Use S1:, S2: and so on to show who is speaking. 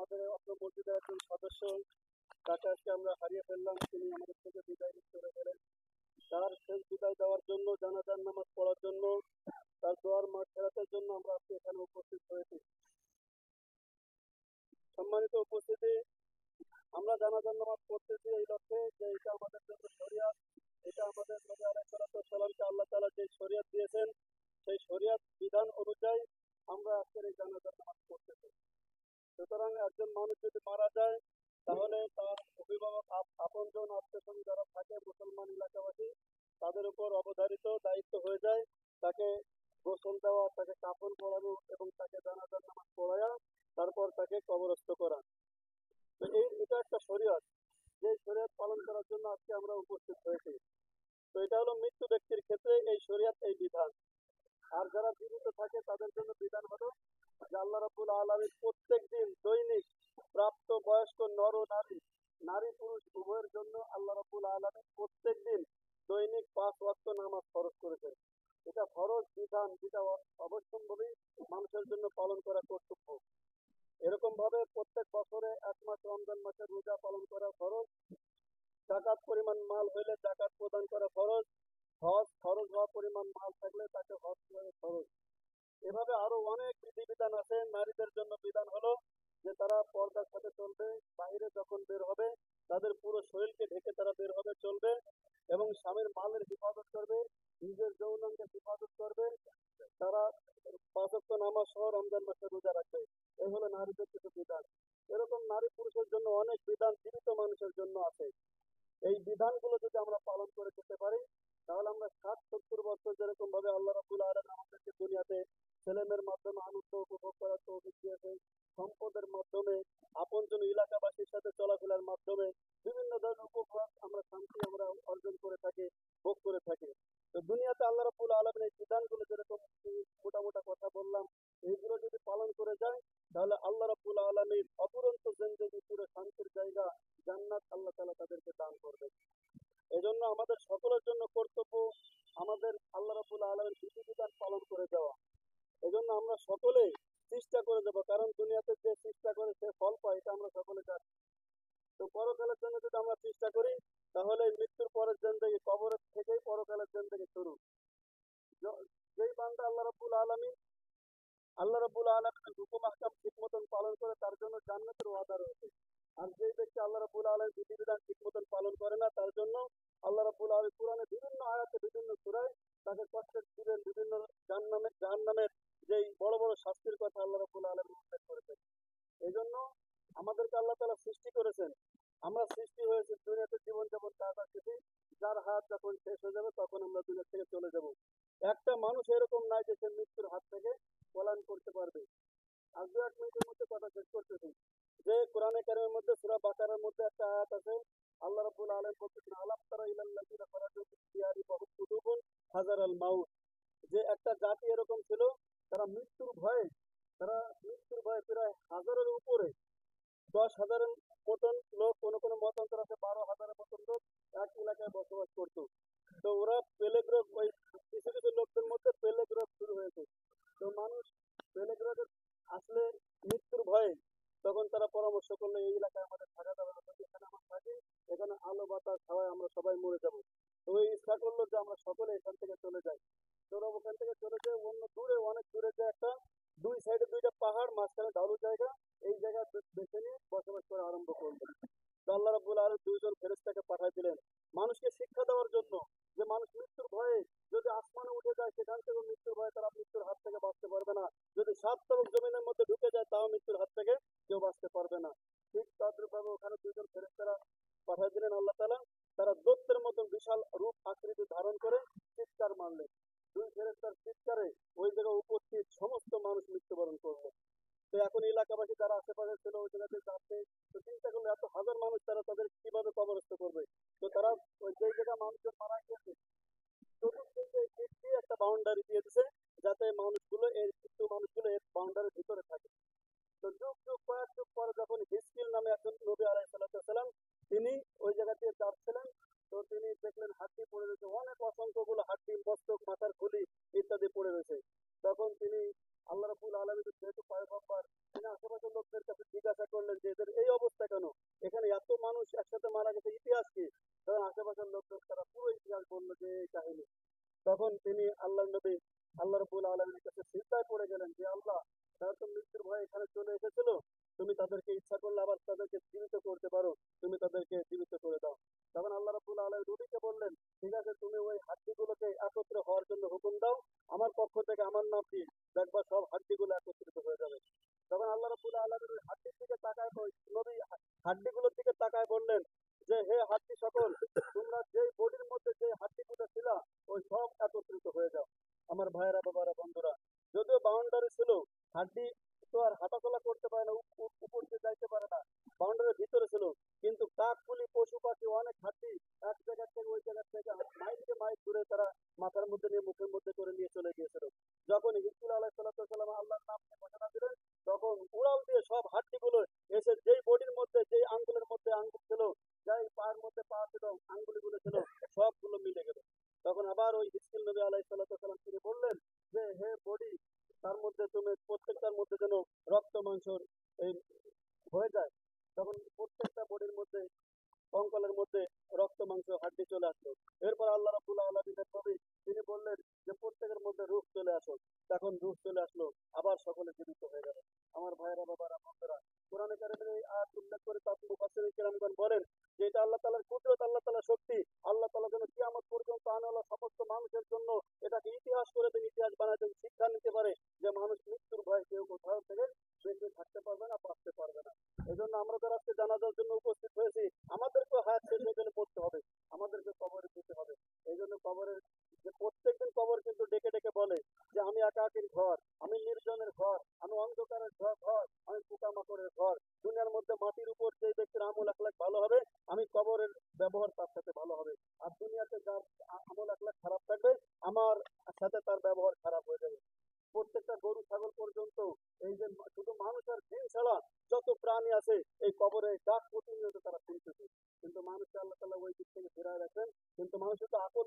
S1: আমাদের মসজিদের একজন সদস্য, তাকে আজকে আমরা হারিয়ে ফেললাম, তিনি আমাদের থেকে বিদায় করে গেলেন। তার শেষ বিদায় দেওয়ার জন্য, জানাজার নামাজ পড়ার জন্য, তার দোয়ার মাঠ ফেরাতের জন্য আমরা আজকে এখানে উপস্থিত হয়েছি। সম্মানিত উপস্থিতি, আমরা জানাজার নামাজ পড়তেছি এই লক্ষ্যে যে এটা আমাদের জন্য শরিয়াত, এটা আমাদের নবী আলাইহিস সালামকে আল্লাহ তাআলা যে শরিয়াত দিয়েছেন, সেই শরিয়াত বিধান অনুযায়ী আমরা আজকের এই জানাজার নামাজ পড়তেছি। সুতরাং একজন মানুষ যদি মারা যায়, তাহলে তার অভিভাবক আপ- আপনজন আত্মীয় যারা থাকে, মুসলমান এলাকাবাসী, তাদের উপর অবধারিত দায়িত্ব হয়ে যায়। তাকে গোসল দেওয়া, তাকে কাপড় পরানো এবং তাকে জানাজার নামাজ পড়ায়া, তারপর তাকে কবরস্থ করা। এই, এটা একটা শরীয়ত। যে শরীয়ত পালন করার জন্য আজকে আমরা উপস্থিত হয়েছি। তো এটা হলো মৃত্যু ব্যক্তির ক্ষেত্রে এই শরীয়ত, এই বিধান। আর যারা জীবিত থাকে, তাদের জন্য বিধান হলো যে আল্লাহ রাব্বুল আলমীর প্রত্যেক দিন দৈনিক প্রাপ্ত বয়স্ক নর নারী নারী পুরুষ উভয়ের জন্য আল্লাহ রাব্বুল আলামিন প্রত্যেক দিন দৈনিক পাঁচ ওয়াক্ত নামাজ ফরজ করেছেন। এটা ফরজ, বিধান, যেটা অ- অবশ্যম্ভাবী মানুষের জন্য পালন করা কর্তব্য। এরকম ভাবে প্রত্যেক পর্দার সাথে চলবে, বাইরে যখন বের হবে, তাদের পুরো শরীরকে ঢেকে তারা বের হবে, চলবে এবং স্বামীর মালের হেফাজত করবে, নিজের যৌনাঙ্গের হেফাজত করবে, তারা পাঁচক্ত নামাজ সহ রমজান মাসে রোজা রাখবে। এই হলো নারীদের কিছু বিধান। এরকম নারী পুরুষের জন্য অনেক বিধান জীবিত মানুষের জন্য আছে। এই বিধানগুলো যদি আমরা পালন করে যেতে পারি, তাহলে আমরা ষাট সত্তর বছর যেরকম ভাবে আল্লাহ রাবুল আলম আমাদেরকে দুনিয়াতে ছেলেমেয়ের মাধ্যমে আনন্দ উপভোগ করার তৌফিক দিয়েছে সম্পদের মাধ্যমে, আপনজন এলাকাবাসীর সাথে চলাফেরার মাধ্যমে বিভিন্ন ধরনের উপভোগ আমরা শান্তি আমরা অর্জন করে থাকি, ভোগ করে থাকি। তো দুনিয়াতে আল্লাহ রাবুল আলমের এই বিধানগুলো যেরকম মোটা মোটা কথা বললাম, এইগুলো যদি পালন করে যায় তাহলে আল্লাহ রাবুল আলমীর অপুরন্ত জিন্দগি পুরো শান্তির জায়গা জান্নাত আল্লাহ তালা তাদেরকে দান করবে। এজন্য আমাদের সকলের জন্য কর্তব্য আমাদের আল্লাহ রাবুল আলমের বিধিবিধান পালন করে দেওয়া এজন্য আমরা সকলে চেষ্টা করে দেবো, কারণ দুনিয়াতে যে চেষ্টা করে সে ফল পায়, এটা আমরা সকলে জানি। তো পরকালের জন্য যদি আমরা চেষ্টা করি, তাহলে মৃত্যুর পরের জিন্দগি কবরের থেকেই পরকালের জিন্দগি শুরু। যেই বান্দা আল্লাহ রাবুল আলমী আল্লাহ রাবুল আলমের হুকুম, আহকাম ঠিক মতন পালন করে, তার জন্য জান্নাতের ওয়াদা রয়েছে। আর যেই ব্যক্তি আল্লাহ রাবুল আলমের বিধিবিধান ঠিক মতন পালন করে না, তার জন্য আল্লাহ রাবুল আলম কোরআনে বিভিন্ন আয়াতে, বিভিন্ন সুরায় তাকে কষ্টের দিবেন বিভিন্ন জাহান্নামের জাহান্নামের যেই বড় বড় শাস্তির কথা আল্লাহ রাবুল আলম উল্লেখ করেছেন এই জন্য আমাদেরকে আল্লাহ তালা সৃষ্টি করেছেন। আমরা সৃষ্টি হয়েছে দুনিয়াতে জীবনযাপন কাজ আসতেছি যার হাত যখন শেষ হয়ে যাবে, তখন আমরা দুনিয়া থেকে চলে যাব। একটা মানুষ এরকম নাই যে সে মৃত্যুর হাত থেকে পলায়ন করতে পারবে। আর দু এক মিনিটের মধ্যে কথা শেষ করতেছি। যে কোরআনে কারিমের মধ্যে সূরা বাকারার মধ্যে একটা আয়াত আছে, আল্লাহ রাব্বুল আলামিন বলতেছেন, আলাম তারা ইলাল্লাযিনা ফারাজু ফি দিয়ারিহিম কুতুবুন হাজার আল মাউত। যে একটা জাতি এরকম ছিল, তারা মৃত্যুর ভয়ে, তারা মৃত্যুর ভয়ে প্রায় হাজারের উপরে দশ হাজারের মতন লোক, কোনো কোনো মতান্তর আছে, বারো হাজারের মতন লোক এক এলাকায় বসবাস করতো। তো ওরা পেলেগ রোগ ওই কিছু কিছু লোকদের মধ্যে পেলেগ রোগ শুরু হয়েছে। তো মানুষ পেলেগ রোগের আসলে মৃত্যুর ভয়ে তখন তারা পরামর্শ করল, এই এলাকায় আমাদের থাকা যাবে না এখানে আমরা থাকি, এখানে আলো, বাতাস, হাওয়ায় আমরা সবাই মরে যাব। তো ওই ইচ্ছা করল যে আমরা সকলে এখান থেকে চলে যাই। তো ওরা ওখান থেকে চলে যায় অন্য দূরে, অনেক দূরে যে একটা দুই সাইডে দুইটা পাহাড়, মাঝখানে ঢালু জায়গা। এই জায়গা বেছে নিয়ে বসবাস করা আরম্ভ করল তো আল্লাহ রাবুল আলম দুইজন ফেরেস্তাকে পাঠাই দিলেন। মানুষকে শিক্ষা দেওয়ার জন্য যে মানুষ মৃত্যুর ভয়ে যদি আসমানে উঠে যায়, সেখান থেকে মৃত্যুর ভয়ে তারা মৃত্যুর হাত থেকে বাঁচতে পারবে না। যদি সাত তরফ জমিনের মধ্যে ঢুকে যায়, তাও মৃত্যুর হাত থেকে কেউ বাঁচতে পারবে না। ঠিক তদ্রুপভাবে ওখানে দুইজন ফেরেস্তারা পাঠাই দিলেন আল্লাহ তালা তারা দত্তের মতন বিশাল রূপ আকৃতি ধারণ করে চিৎকার মারলেন। দুই ফেরেস্তার চিৎকারে ওই জায়গায় উপস্থিত সমস্ত মানুষ মৃত্যুবরণ করল। তো এখন এলাকাবাসী যারা আশেপাশে ছিল, ওই জায়গাতে যাচ্ছে, তো চিন্তা করল এত হাজার মানুষ তারা তাদের কীভাবে কবরস্থ করবে? তো তারা ওই যেই জায়গা মানুষজন মারা গিয়েছে, চতুর্দিকে দিক দিয়ে একটা বাউন্ডারি দিয়ে দিছে, যাতে মানুষগুলো এই মৃত্যু মানুষগুলো এর বাউন্ডারির ভিতরে থাকে। তো যুগ যুগ কয়েক যুগ পরে যখন হিসকিল নামে একজন নবী আলাই সাল্লাম তিনি ওই জায়গা দিয়ে যাচ্ছিলেন। তো তিনি দেখলেন হাড্ডি পড়ে রয়েছে, অনেক অসংখ্যগুলো হাড্ডি মস্তক, মাথার করতে পারো, তুমি তাদেরকে জীবিত করে দাও। তখন আল্লাহ রবুল আলম নবীকে বললেন, ঠিক আছে, তুমি ওই হাড্ডিগুলোকে একত্রে হওয়ার জন্য হুকুম দাও। আমার পক্ষ থেকে আমার নাম দিয়ে দেখবা সব হাড্ডিগুলো একত্রিত হয়ে যাবে। তখন আল্লাহ রবুল আলমের ওই হাড্ডির দিকে তাকায় নবী হাড্ডিগুলোর দিকে তাকায় বললেন, যে হে হাড্ডি সকল, তোমরা যেই বডির মধ্যে যে হাড্ডিগুলো ছিল, ওই সব একত্রিত হয়ে যাও। আমার ভাইয়েরা, বাবারা, বন্ধুরা, যদিও বাউন্ডারি ছিল, হাড্ডি তো আর হাঁটাচলা করতে পারে না উপ- উপ- উপর দিয়ে যাইতে পারে না বাউন্ডারির ভিতরে ছিল কিন্তু কাকগুলি পশু পাখি অনেক হাড্ডি মধ্যে রক্ত, মাংস, হাড্ডি চলে আসলো। এরপর আল্লাহ রাবুল্লাহ আলমিনের নবী, তিনি বললেন যে, প্রত্যেকের মধ্যে রূপ চলে আসো তখন রূপ চলে আসলো, আবার সকলে জীবিত হয়ে গেল। আমার ভাইয়েরা, বাবারা, বন্ধুরা, কোরআনে কারিমের এই আয়াত উল্লেখ করে তার মুফাসসির কিরামগণ বলেন যে, এটা আল্লাহ তাআলার কুদরত, আল্লাহ তাআলার শক্তি। আল্লাহ তাআলা যেন কিয়ামত পর্যন্ত আনালা সমস্ত মানুষের জন্য এটাকে ইতিহাস করে দেন, ইতিহাস বানায় দেন, শিক্ষা নিতে পারে যে, মানুষ মৃত্যুর ভয়ে কেউ কোথাও থেকে বেঁচে থাকতে পারবে না, বাঁচতে পারবে না। এই জন্য আমরা যারা আজকে জানাজার জন্য উপস্থিত হয়েছি আমাদেরকেও হায়াত শেষ হয়ে গেলে পড়তে হবে আমাদেরকে কবরে দিতে হবে এই জন্য কবরের যে প্রত্যেকদিন কবর কিন্তু ডেকে ডেকে বলে যে আমি একাকির ঘর আমি নির্জনের ঘর আমি অন্ধকারের ঘর ঘর আমি পোকামাকড়ের ঘর দুনিয়ার মধ্যে মাটির উপর যে ব্যক্তির আমল এক লাখ ভালো হবে, আমি কবরের ব্যবহার তার সাথে ভালো হবে। আর দুনিয়াতে যার আমল একলা খারাপ থাকবে, আমার সাথে তার ব্যবহার খারাপ হয়ে যাবে। প্রত্যেকটা গরু, ছাগল পর্যন্ত এই যে শুধু মানুষ আর জিন ছাড়া যত প্রাণী আছে, এই কবরে ডাক প্রতিনিয়ত তারা শুনতেছে কিন্তু মানুষকে আল্লাহ তালা ওই দিক থেকে ফেরায় রাখেন। কিন্তু মানুষের তো আকল